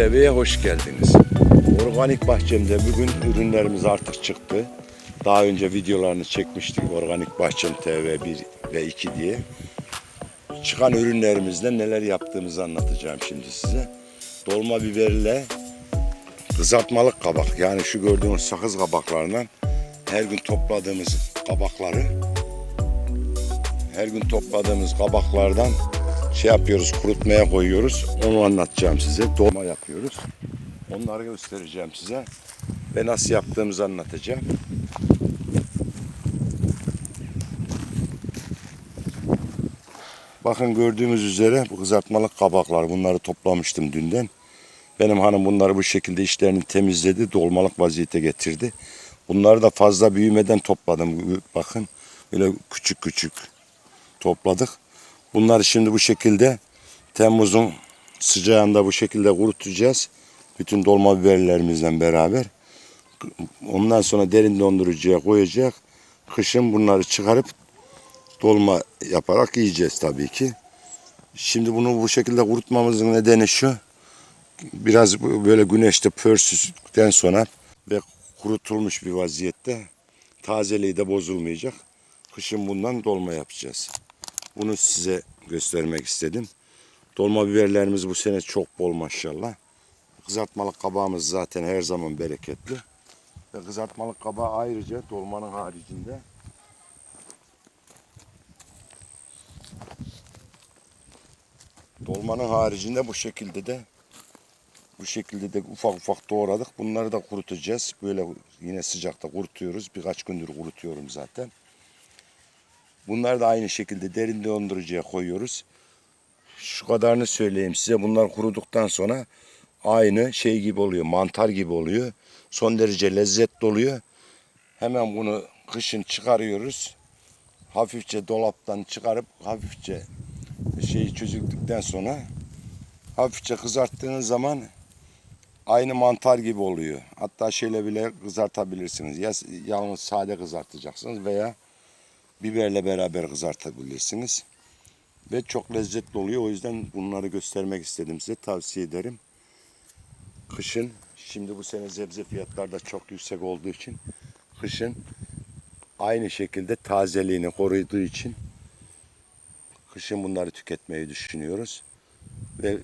TV'ye hoş geldiniz. Organik bahçemde bugün ürünlerimiz artık çıktı. Daha önce videolarını çekmiştik Organik Bahçem TV 1 ve 2 diye. Çıkan ürünlerimizle neler yaptığımızı anlatacağım şimdi size. Dolma biberle kızartmalık kabak yani şu gördüğünüz sakız kabaklarından her gün topladığımız kabakları her gün topladığımız kabaklardan şey yapıyoruz, kurutmaya koyuyoruz. Onu anlatacağım size. Dolma yapıyoruz. Onları göstereceğim size. Ve nasıl yaptığımızı anlatacağım. Bakın gördüğünüz üzere bu kızartmalık kabaklar. Bunları toplamıştım dünden. Benim hanım bunları bu şekilde işlerini temizledi. Dolmalık vaziyete getirdi. Bunları da fazla büyümeden topladım. Bakın böyle küçük küçük topladık. Bunları şimdi bu şekilde Temmuz'un sıcağında bu şekilde kurutacağız. Bütün dolma biberlerimizle beraber. Ondan sonra derin dondurucuya koyacak. Kışın bunları çıkarıp dolma yaparak yiyeceğiz tabii ki. Şimdi bunu bu şekilde kurutmamızın nedeni şu. Biraz böyle güneşte pörsüzdükten sonra ve kurutulmuş bir vaziyette tazeliği de bozulmayacak. Kışın bundan dolma yapacağız. Bunu size göstermek istedim. Dolma biberlerimiz bu sene çok bol maşallah. Kızartmalık kabağımız zaten her zaman bereketli. Ve kızartmalık kabağı ayrıca dolmanın haricinde dolmanın haricinde bu şekilde de bu şekilde de ufak ufak doğradık. Bunları da kurutacağız. Böyle yine sıcakta kurutuyoruz. Birkaç gündür kurutuyorum zaten. Bunları da aynı şekilde derin dondurucuya koyuyoruz. Şu kadarını söyleyeyim size. Bunlar kuruduktan sonra aynı şey gibi oluyor. Mantar gibi oluyor. Son derece lezzetli oluyor. Hemen bunu kışın çıkarıyoruz. Hafifçe dolaptan çıkarıp hafifçe şeyi çözüldükten sonra hafifçe kızarttığınız zaman aynı mantar gibi oluyor. Hatta şeyle bile kızartabilirsiniz. Ya yalnız sade kızartacaksınız veya biberle beraber kızartabilirsiniz. Ve çok lezzetli oluyor. O yüzden bunları göstermek istedim size. Tavsiye ederim. Kışın, şimdi bu sene sebze fiyatları da çok yüksek olduğu için kışın aynı şekilde tazeliğini koruduğu için kışın bunları tüketmeyi düşünüyoruz. Ve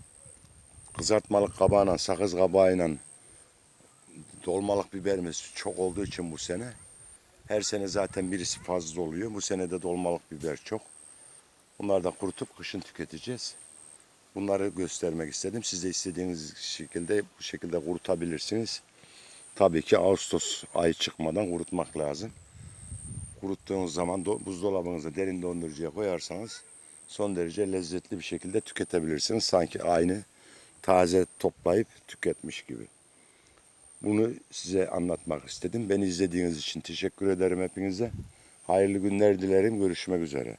kızartmalık kabağıyla, sakız kabağıyla dolmalık biberimiz çok olduğu için bu sene her sene zaten birisi fazla oluyor. Bu sene de dolmalık biber çok. Bunları da kurutup kışın tüketeceğiz. Bunları göstermek istedim. Siz de istediğiniz şekilde bu şekilde kurutabilirsiniz. Tabii ki Ağustos ayı çıkmadan kurutmak lazım. Kuruttuğunuz zaman do- buzdolabınıza derin dondurucuya koyarsanız son derece lezzetli bir şekilde tüketebilirsiniz. Sanki aynı taze toplayıp tüketmiş gibi. Bunu size anlatmak istedim. Beni izlediğiniz için teşekkür ederim hepinize. Hayırlı günler dilerim. Görüşmek üzere.